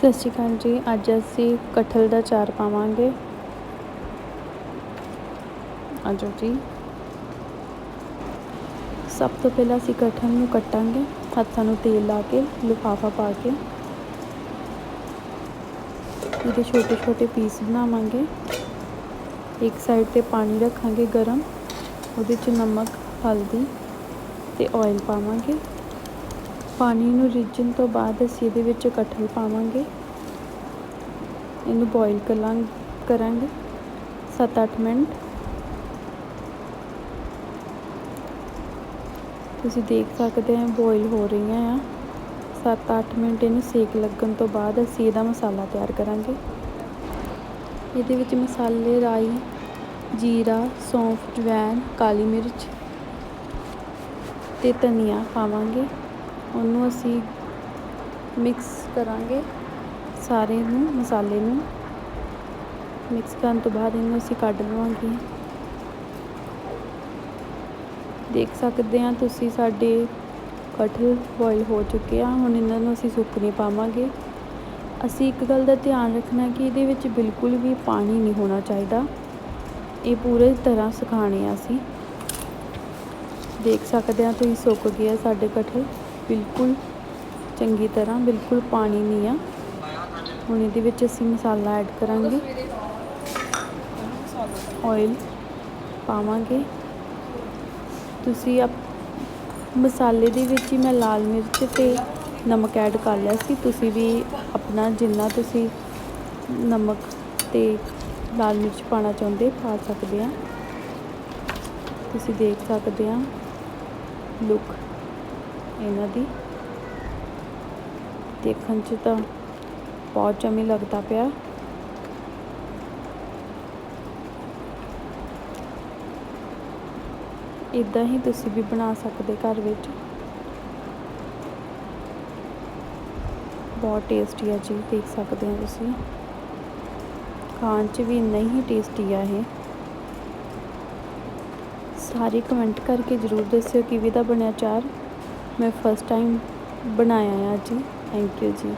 ਸਤਿ ਸ਼੍ਰੀ ਅਕਾਲ ਜੀ। ਅੱਜ ਅਸੀਂ ਕਟਹਲ ਦਾ ਚਾਰ ਪਾਵਾਂਗੇ। ਆਜੋ ਜੀ। ਸਭ ਤੋਂ ਪਹਿਲਾਂ ਅਸੀਂ ਕਟਹਲ ਨੂੰ ਕੱਟਾਂਗੇ। ਹੱਥਾਂ ਨੂੰ ਤੇਲ ਲਾ ਕੇ, ਲਿਫਾਫਾ ਪਾ ਕੇ। ਇਹਦੇ ਛੋਟੇ ਛੋਟੇ ਪੀਸ ਬਣਾਵਾਂਗੇ। ਇੱਕ ਸਾਈਡ ਤੇ ਪਾਣੀ ਰੱਖਾਂਗੇ ਗਰਮ। ਉਹਦੇ 'ਚ ਨਮਕ, ਹਲਦੀ ਤੇ ਆਇਲ ਪਾਵਾਂਗੇ। ਪਾਣੀ ਨੂੰ ਰਿੱਝਣ ਤੋਂ ਬਾਅਦ ਅਸੀਂ ਇਹਦੇ ਵਿੱਚ ਕਟਹਲ ਪਾਵਾਂਗੇ। ਇਹਨੂੰ ਬੋਇਲ ਕਰਾਂ ਕਰਾਂਗੇ 7-8 ਮਿੰਟ। ਤੁਸੀਂ ਦੇਖ ਸਕਦੇ ਆ ਬੋਇਲ ਹੋ ਰਹੀਆਂ ਆ। 7-8 ਮਿੰਟ ਇਹਨੂੰ ਸੇਕ ਲੱਗਣ ਤੋਂ ਬਾਅਦ ਅਸੀਂ ਇਹਦਾ ਮਸਾਲਾ ਤਿਆਰ ਕਰਾਂਗੇ। ਇਹਦੇ ਵਿੱਚ ਮਸਾਲੇ ਰਾਈ, ਜੀਰਾ, ਸੌਂਫ ਜਵੈਨ ਕਾਲੀ ਮਿਰਚ ਤੇ ਧਨੀਆ ਪਾਵਾਂਗੇ। ਉਹਨੂੰ ਅਸੀਂ ਮਿਕਸ ਕਰਾਂਗੇ ਸਾਰੇ ਨੂੰ, ਮਸਾਲੇ ਨੂੰ। ਮਿਕਸ ਕਰਨ ਤੋਂ ਬਾਅਦ ਇਹਨੂੰ ਅਸੀਂ ਕੱਢ ਲਵਾਂਗੇ। ਦੇਖ ਸਕਦੇ ਆ ਤੁਸੀਂ ਸਾਡੇ ਕਟਹਲ ਬੋਇਲ ਹੋ ਚੁੱਕੇ ਆ, ਹੁਣ ਇਹਨਾਂ ਨੂੰ ਅਸੀਂ ਸੁੱਕਣੇ ਪਾਵਾਂਗੇ। ਅਸੀਂ ਇੱਕ ਗੱਲ ਦਾ ਧਿਆਨ ਰੱਖਣਾ ਕਿ ਇਹਦੇ ਵਿੱਚ ਬਿਲਕੁਲ ਵੀ ਪਾਣੀ ਨਹੀਂ ਹੋਣਾ ਚਾਹੀਦਾ। ਇਹ ਪੂਰੇ ਤਰ੍ਹਾਂ ਸੁਕਾਣੇ ਆ ਅਸੀਂ। ਦੇਖ ਸਕਦੇ ਆ ਤੁਸੀਂ ਸੁੱਕ ਗਿਆ ਸਾਡੇ ਕਟਹਲ ਬਿਲਕੁਲ ਚੰਗੀ ਤਰ੍ਹਾਂ, ਬਿਲਕੁਲ ਪਾਣੀ ਨਹੀਂ ਆ। ਹੁਣ ਇਹਦੇ ਵਿੱਚ ਅਸੀਂ ਮਸਾਲਾ ਐਡ ਕਰਾਂਗੇ। ਆਇਲ ਪਾਵਾਂਗੇ। ਤੁਸੀਂ ਆਪ ਮਸਾਲੇ ਦੇ ਵਿੱਚ ਹੀ ਮੈਂ ਲਾਲ ਮਿਰਚ ਤੇ ਨਮਕ ਐਡ ਕਰ ਲਿਆ ਸੀ। ਤੁਸੀਂ ਵੀ ਆਪਣਾ ਜਿੰਨਾ ਤੁਸੀਂ ਨਮਕ ਤੇ ਲਾਲ ਮਿਰਚ ਪਾਣਾ ਚਾਹੁੰਦੇ ਪਾ ਸਕਦੇ ਆ। ਤੁਸੀਂ ਦੇਖ ਸਕਦੇ ਆ। ਲੁੱਕ ਇਹਨਾਂ ਦੀ। ਦੇਖਣ 'ਚ ਤਾਂ ਬਹੁਤ ਚਮੀ ਲੱਗਦਾ ਪਿਆ। ਇਦਾਂ ਹੀ ਤੁਸੀਂ ਵੀ ਬਣਾ ਸਕਦੇ ਘਰ ਵਿੱਚ। ਬਹੁਤ ਟੇਸਟੀ ਆ ਜੀ, ਦੇਖ ਸਕਦੇ ਹੋ ਤੁਸੀਂ। ਖਾਣ 'ਚ ਵੀ ਇੰਨਾ ਹੀ ਟੇਸਟੀ ਆ ਇਹ। ਸਾਰੇ ਕਮੈਂਟ ਕਰਕੇ ਜ਼ਰੂਰ ਦੱਸਿਓ ਕਿਵੇਂ ਦਾ ਬਣਿਆ ਚਾਰ ਮੈਂ ਫਸਟ ਟਾਈਮ ਬਣਾਇਆ ਆ ਜੀ ਥੈਂਕ ਯੂ ਜੀ।